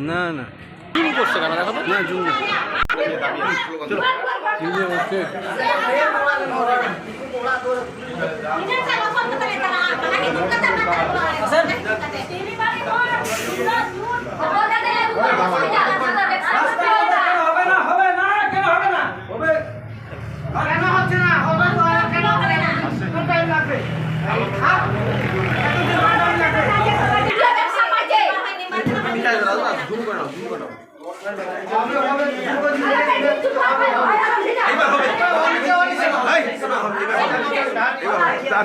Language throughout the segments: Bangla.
না না জুম করছে কেন দেখো না জুম চলো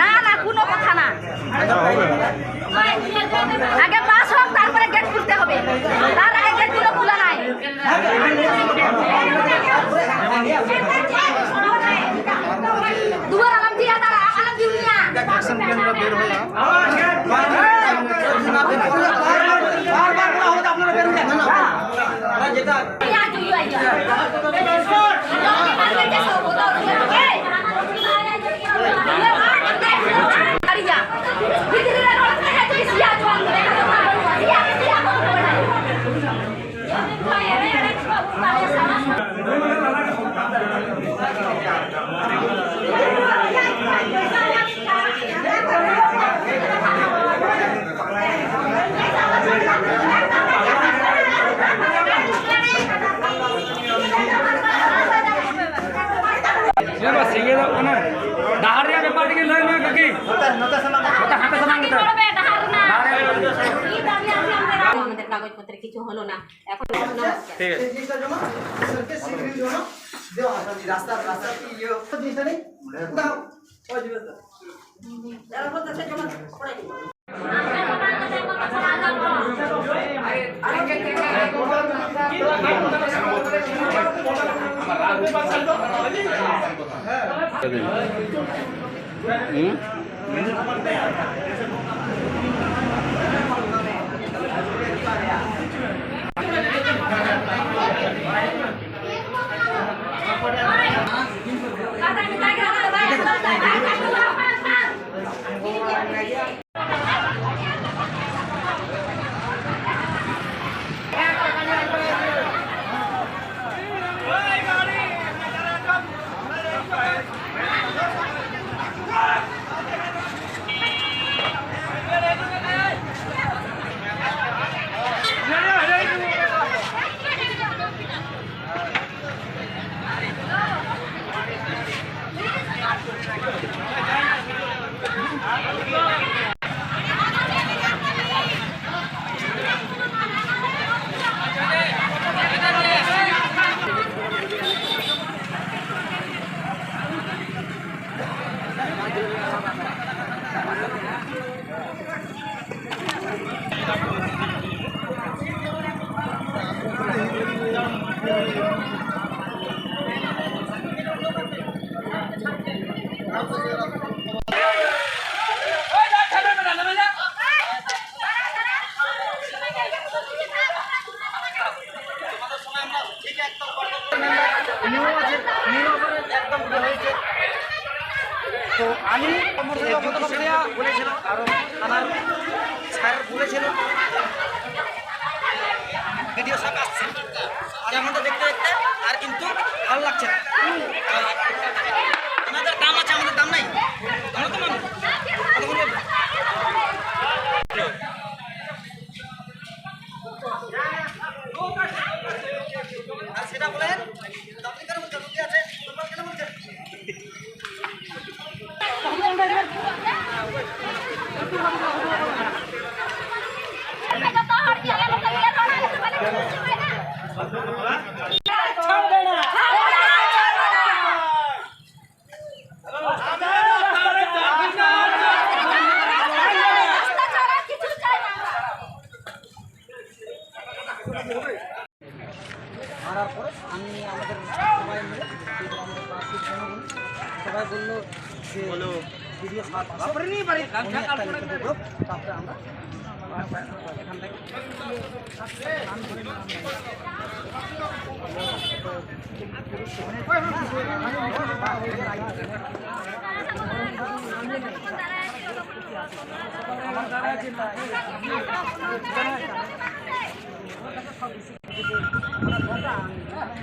না না কোনো কথা না আগে পাস হোক তারপরে গেট খুলতে হবে তার আগে গেটগুলো খোলা নাই দুবার আলাম দিয়া তারা আলাম দিউনিয়া বারবার বলা হতো আপনারা বেরোলেন না যেটা আমাদের কাগজপত্রে কিছু হলো না এখন হ্যাঁ Yeah. Vamos lá?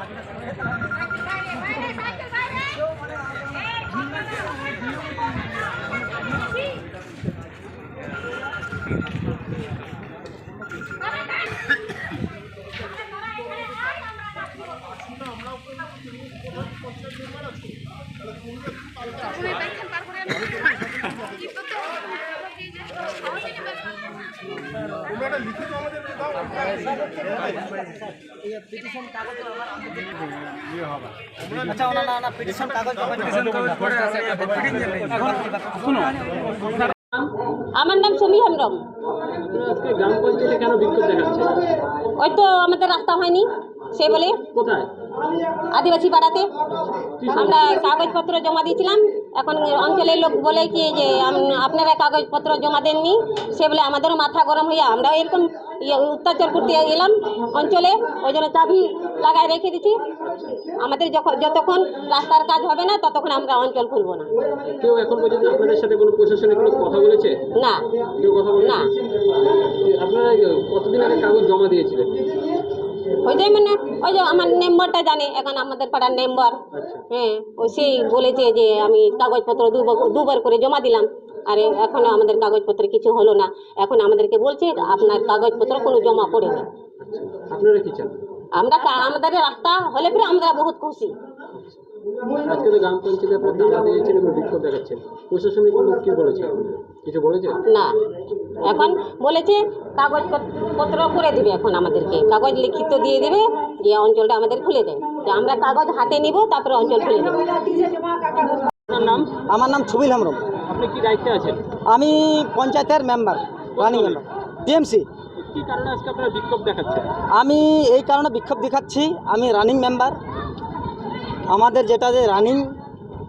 আচ্ছা আমার নাম সমী দেখাচ্ছে? ওই তো আমাদের রাস্তা হয়নি। সে বলে কোথায়? আদিবাসী পাড়াতে। আমরা কাগজপত্র জমা দিয়েছিলাম। এখন অঞ্চলের লোক বলে কি যে আপনারা কাগজপত্র জমা দেননি। সে বলে আমাদেরও মাথা গরম হইয়া আমরা এরকম ইয়ে অত্যাচার করতে এলাম অঞ্চলে। ওই জন্য চাবি লাগায় রেখে দিচ্ছি আমাদের যখন যতক্ষণ রাস্তার কাজ হবে না ততক্ষণ আমরা অঞ্চল খুলবো না। কেউ এখন পর্যন্ত আপনাদের সাথে কোনো প্রশাসনিক কোনো কথা বলেছে? না। কেউ কথা বলে না। আপনারা কতদিন আগে কাগজ জমা দিয়েছিলেন? ওই যে মানে ওই যে আমার মেম্বারটা জানে এখন আমাদের পাড়ার মেম্বার হ্যাঁ ওই সেই বলেছে যে আমি কাগজপত্র দুবার দুবার করে জমা দিলাম। আরে এখনও আমাদের কাগজপত্র কিছু হলো না। এখন আমাদেরকে বলছে আপনার কাগজপত্র কোনো জমা পড়েনি আপনারা আমরা আমাদের রাস্তা হলে পরে আমরা বহুত খুশি। আজকে তো গ্রাম পঞ্চায়েতে আপনারা দাঁড়া দিয়েছেন এবং বিক্ষোভ দেখাচ্ছেন। প্রশাসনিক লোক কি বলেছে? কিছু বলেছে? না। এখন বলেছে কাগজ পত্র করে দিবে এখন আমাদেরকে। কাগজ লিখিত দিয়ে দিবে যে অঞ্চলটা আমাদের খুলে দেয়। যে আমরা কাগজ হাতে নিব তারপরে অঞ্চল খুলে দেবো। আপনার নাম? আমার নাম ছবিল হেমব্রম। আপনি কি দায়িত্বে আছেন? আমি পঞ্চায়েতের মেম্বার রানিং মেম্বার টিএমসি কি কারণে আজকে আপনারা বিক্ষোভ দেখাচ্ছেন? আমি এই কারণে বিক্ষোভ দেখাচ্ছি। আমি রানিং মেম্বার। আমাদের যেটা যে রানিং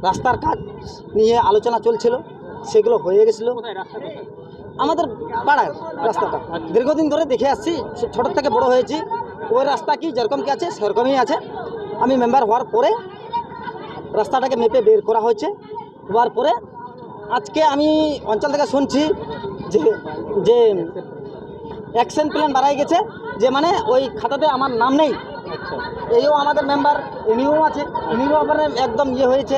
রাস্তার কাজ নিয়ে আলোচনা চলছিল সেগুলো হয়ে গেছিল। আমাদের পাড়ার রাস্তাটা। দীর্ঘদিন ধরে দেখে আসছি ছোট থেকে বড় হয়েছি। ওই রাস্তা কি যেরকম কি আছে সেরকমই আছে। আমি মেম্বার হওয়ার পরে রাস্তাটাকে মেপে বের করা হয়েছে। হওয়ার পরে আজকে আমি অঞ্চল থেকে শুনছি যে যে অ্যাকশন প্ল্যান বাড়াই গেছে যে মানে ওই খাতাতে আমার নাম নেই। আচ্ছা এইও আমাদের মেম্বার ইনিও আছে। ইনিও আবার একদম ইয়ে হয়েছে।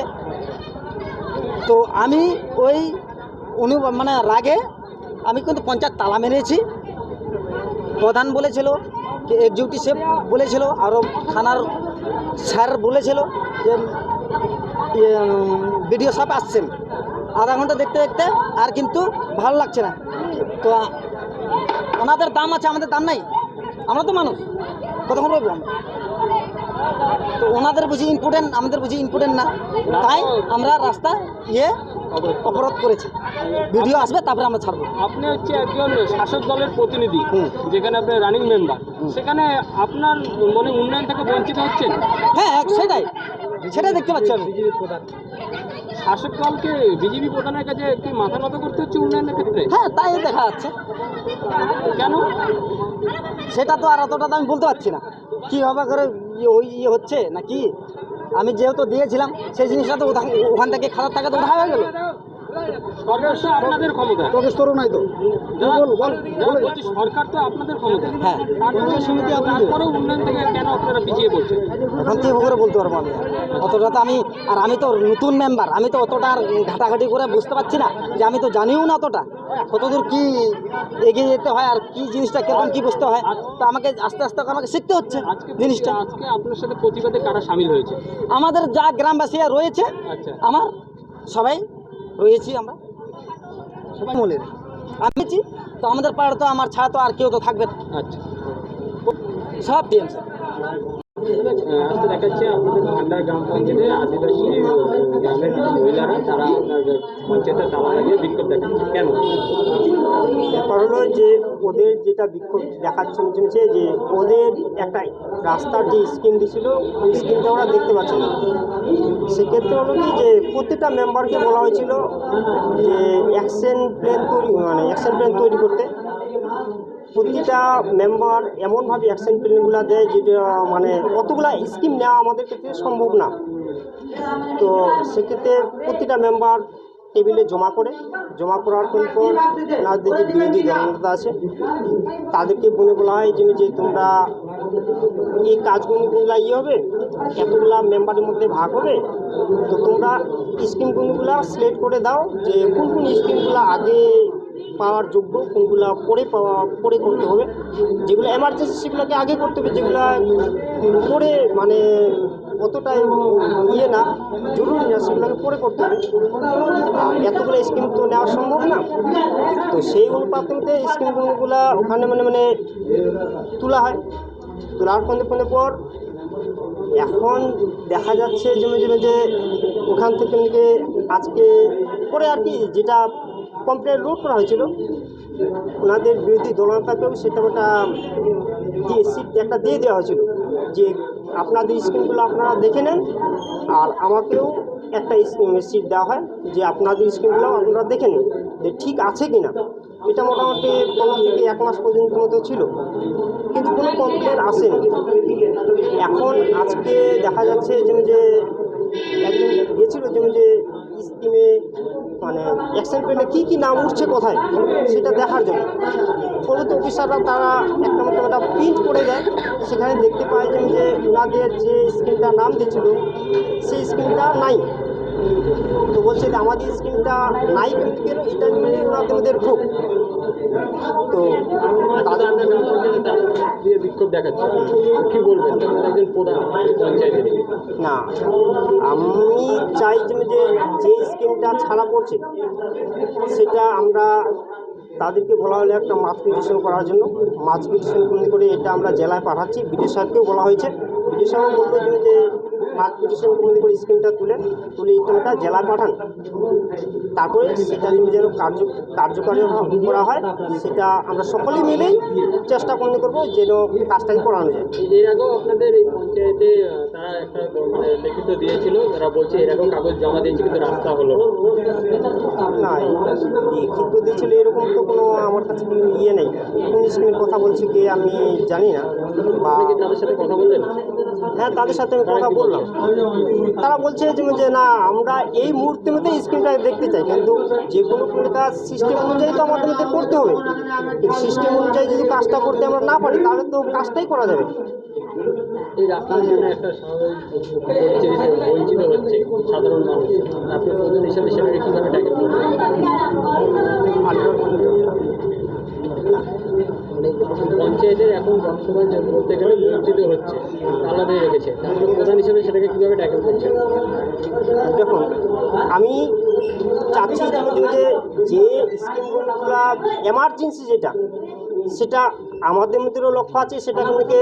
তো আমি ওই উনি মানে রাগে আমি কিন্তু পঞ্চায়েত তালা মেরেছি। প্রধান বলেছিল এক্সিকিউটিভ সেফ বলেছিল, আরও থানার স্যার বলেছিল যে বিডিও সাহেব আসছেন আধা ঘণ্টা দেখতে দেখতে আর কিন্তু ভালো লাগছে না। তো ওনাদের দাম আছে, আমাদের দাম নাই। আমরা তো মানুষ। কতক্ষণ রইব তো ওনাদের বুঝি ইম্পর্টেন্ট আমাদের বুঝি ইম্পর্টেন্ট না। তাই আমরা রাস্তা ইয়ে অবরোধ করেছি। ভিডিও আসবে তারপরে আমরা ছাড়বো। আপনি হচ্ছে একজন শাসক দলের প্রতিনিধি। যেখানে আপনি রানিং মেম্বার সেখানে আপনার মনে উন্নয়ন থেকে বঞ্চিত হচ্ছেন? হ্যাঁ এক সেটাই। সেটাই দেখতে পাচ্ছি আমি। শাসক দলকে বিজেপি প্রধানের কাছে কি মাথা নত করতে হচ্ছে উন্নয়নের ক্ষেত্রে? হ্যাঁ তাই দেখা যাচ্ছে। কেন? সেটা তো আর অতটা তো আমি বলতে পারছি না। কীভাবে করে ইয়ে ওই ইয়ে হচ্ছে না কি আমি যেহেতু দিয়েছিলাম, সেই জিনিসটা তো ওখান- থেকে খারাপ টাকা তো উঠা হয়ে গেল। সরকার তো আপনাদের ক্ষমতা প্রবেশ নাই তো। বলছি সরকার তো আপনাদের ক্ষমতা হ্যাঁ। সমিতি তারপরেও উন্নয়ন থেকে কেন আপনারা পিছিয়ে পড়ছেন? এখন কি করে বলতে পারব আমি? অতটা তো আমি আর আমি তো নতুন মেম্বার আমি তো অতটা আর ঘাটাঘাটি করে বুঝতে পারছি না যে আমি তো জানিও না অতটা। কতদূর কি এগিয়ে যেতে হয় আর কি জিনিসটা কীরকম কি বুঝতে হয়। তো আমাকে আস্তে আস্তে আমাকে শিখতে হচ্ছে জিনিসটা। আজকে আপনার সাথে প্রতিবাদে কারা সামিল হয়েছে? আমাদের যা গ্রামবাসী রয়েছে আচ্ছা। আমার সবাই রয়েছি আমরা। সবাই মলের আমি তো আমাদের পাড়া তো আমার ছাড়া তো আর কেউ তো থাকবে না। আচ্ছা। সব টিএমসি আজকে দেখাচ্ছে আপনাদের ভান্ডার গ্রাম পঞ্চায়েতে আদিবাসী গ্রামের মহিলারা, তারা পঞ্চায়েতের তালা লাগিয়ে বিক্ষোভ দেখাচ্ছে। কেন? ব্যাপার হলো যে ওদের যেটা বিক্ষোভ দেখাচ্ছে হচ্ছে যে ওদের একটা রাস্তার যে স্কিম দিছিল, ওই স্কিমটা ওরা দেখতে পাচ্ছে না। সেক্ষেত্রে হলো কি যে প্রত্যেকটা মেম্বারকে বলা হয়েছিল যে অ্যাকশন প্ল্যান তৈরি মানে অ্যাকশন প্ল্যান তৈরি করতে। প্রতিটা মেম্বার এমনভাবে অ্যাকশন প্ল্যানগুলো দেয় যেটা মানে অতগুলা স্কিম নেওয়া আমাদের ক্ষেত্রে সম্ভব না। তো সেক্ষেত্রে প্রতিটা মেম্বার টেবিলে জমা করে, জমা করার পর ওনাদের যে বিরোধী দলনেতা আছে, তাদেরকে বলে বলা হয় যে যে তোমরা এই কাজগুলোগুলো ইয়ে হবে, এতগুলা মেম্বারের মধ্যে ভাগ হবে, তো তোমরা স্কিমগুলো সিলেক্ট করে দাও যে কোন কোন স্কিমগুলো আগে পাওয়ার যোগ্য কোনগুলো পরে পাওয়া পরে করতে হবে। যেগুলো এমার্জেন্সি সেগুলোকে আগে করতে হবে, যেগুলো পরে মানে অতটাই ইয়ে না, জরুরি না, সেগুলোকে পরে করতে হবে। এতগুলো স্কিম তো নেওয়া সম্ভব না। তো সেই অনুপাতে স্কিমগুলো ওখানে মানে মানে তোলা হয়। তোলার পরে পরে পর এখন দেখা যাচ্ছে যে যে যে ওখান থেকে আজকে পরে আর কি যেটা কমপ্লেন রোড করা হয়েছিল। ওনাদের বিরোধী দলনেতাকেও সেটা একটা দিয়ে সিট একটা দিয়ে দেওয়া হয়েছিল যে আপনাদের স্কিমগুলো আপনারা দেখে নেন, আর আমাকেও একটা সিট দেওয়া হয় যে আপনাদের স্কিমগুলো আপনারা দেখে নিন যে ঠিক আছে কি না এটা মোটামুটি পনেরো থেকে এক মাস পর্যন্ত মতো ছিল। কিন্তু কোনো কমপ্লেন আসেনি। এখন আজকে দেখা যাচ্ছে যে গেছিল যে যে স্কিমে মানে অ্যাকশন প্ল্যানে কী কী নাম উঠছে কোথায়, সেটা দেখার জন্য। পরবর্তী অফিসাররা তারা একটা মতো একটা প্রিন্ট করে দেয়। সেখানে দেখতে পায় যে যে ওনাদের যে স্কিমটার নাম দিয়েছিল, সেই স্কিমটা নাই। তো বলছে যে আমাদের স্কিমটা নাই কিন্তু কেন? এটা নিয়ে ওনাদের খুব তো তাদের দিয়ে বিক্ষোভ দেখাচ্ছে। কি বলবেন? একজন প্রধান না, আমি চাই যে যে স্কিমটা ছাড়া পড়ছে, সেটা আমরা তাদেরকে বলা হলো একটা মাছ পিটিশন করার জন্য। মাছ পিটিশন করে এটা আমরা জেলায় পাঠাচ্ছি। বিডিও সাহেবকেও বলা হয়েছে। বিডিও সাহেব বলল যে মাছ পিটিশন করে স্কিমটা তুলে তুলে এটা জেলায় পাঠান। তারপরে সেটা যদি যেন কার্য কার্যকারী করা হয় সেটা আমরা সকলেই মিলেই চেষ্টা করতে করব যেন কাজটাকে করানো যায়। এর আগেও আপনাদের এই পঞ্চায়েতে তারা একটা মানে লিখিত দিয়েছিল তারা বলছে এর আগেও কাগজ জমা দিয়েছে কিন্তু রাস্তা হলো না। লিখিত দিয়েছিল এরকম তো কোনো আমার কাছে কোনো ইয়ে নেই। কোন স্কিমের কথা বলছে কি আমি জানি না। বা তাদের সাথে কথা বললেন? হ্যাঁ তাদের সাথে আমি কথা বললাম। তারা বলছে যে না, আমরা এই মুহূর্তে মধ্যে স্ক্রিনটা দেখতে চাই, কিন্তু যে কোনো কাজ সিস্টেম অনুযায়ী তো আমাদের মধ্যে করতে হবে। কিন্তু সিস্টেম অনুযায়ী যদি কাজটা করতে আমরা না পারি, তাহলে তো কাজটাই করা যাবে। সাধারণ মানুষ। আপনি মানে পঞ্চায়েতের এখন জনসভায় যে বলতে গেলে বঞ্চিত হচ্ছে আলাদাই রেখেছে। আপনি প্রধান হিসাবে সেটাকে কীভাবে ট্যাকেল করছে? দেখুন, আমি চাচ্ছি যে যে স্কিমগুলো এমার্জেন্সি যেটা, সেটা আমাদের মধ্যেও লক্ষ্য আছে, সেটা থেকে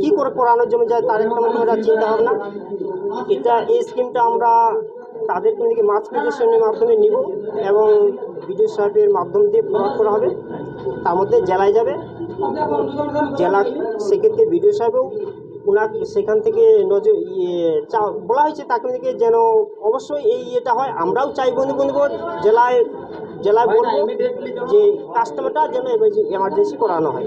কী করে করানোর জন্য যায় তার একটা একটা চিন্তা ভাবনা। এটা, এই স্কিমটা আমরা তাদের মাছ পিটিশনের মাধ্যমে নিব এবং বিডিও সাহেবের মাধ্যম দিয়ে প্রয়োগ করা হবে। তার মধ্যে জেলায় যাবে। জেলা সেক্ষেত্রে বিডিও সাহেবও ওনার সেখান থেকে নজর ইয়ে চা বলা হয়েছে তাকে থেকে যেন অবশ্যই এই ইয়েটা হয়। আমরাও চাই বন্ধু বন্ধু জেলায় জেলায় বলব যে কাস্টমারটা যেন এমার্জেন্সি করানো হয়।